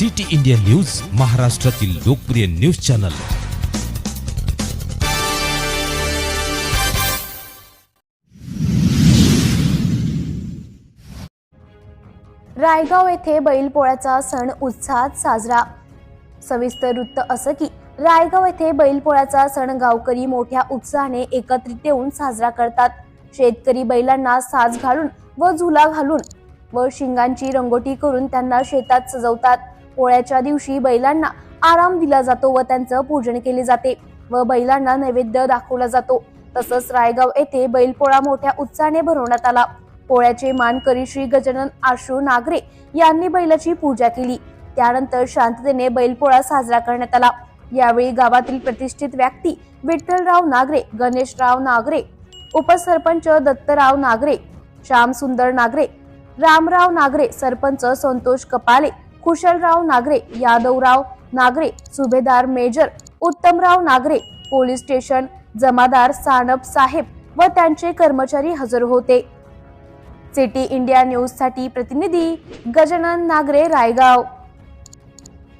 City India news महाराष्ट्रातील लोकप्रिय news channel. Raigaon येथे बैलपोळ्याचा सण उत्साहात साजरा. सविस्तर वृत्त असं की रायगाव येथे बैलपोळ्याचा सण गावकरी मोठ्या उत्साहाने एकत्रित येऊन साजरा करतात. शेतकरी बैलांना साज घालून व झुला घालून व शिंगांची रंगोटी करून त्यांना शेतात सजवतात. पोळ्याच्या दिवशी बैलांना आराम दिला जातो व त्यांचं पूजन केले जाते व बैलांना नैवेद्य दाखवला जातो. तसंच रायगाव येथे बैलपोळा मोठ्या उत्साहाने भरवण्यात आला. पोळ्याचे मानकरी श्री गजानन आशू नागरे यांनी बैलाची पूजा केली. त्यानंतर शांततेने बैलपोळा साजरा करण्यात आला. यावेळी गावातील प्रतिष्ठित व्यक्ती विठ्ठलराव नागरे गणेशराव नागरे उपसरपंच दत्तराव नागरे श्यामसुंदर नागरे रामराव नागरे सरपंच संतोष कपाले कुशलराव Nagare Yadavrao Nagare Subhedar major Uttamrao Nagare police station Jamadar Sanap Saheb व त्यांचे कर्मचारी हजर होते. सिटी इंडिया न्यूजसाठी प्रतिनिधी गजानन नागरे रायगाव.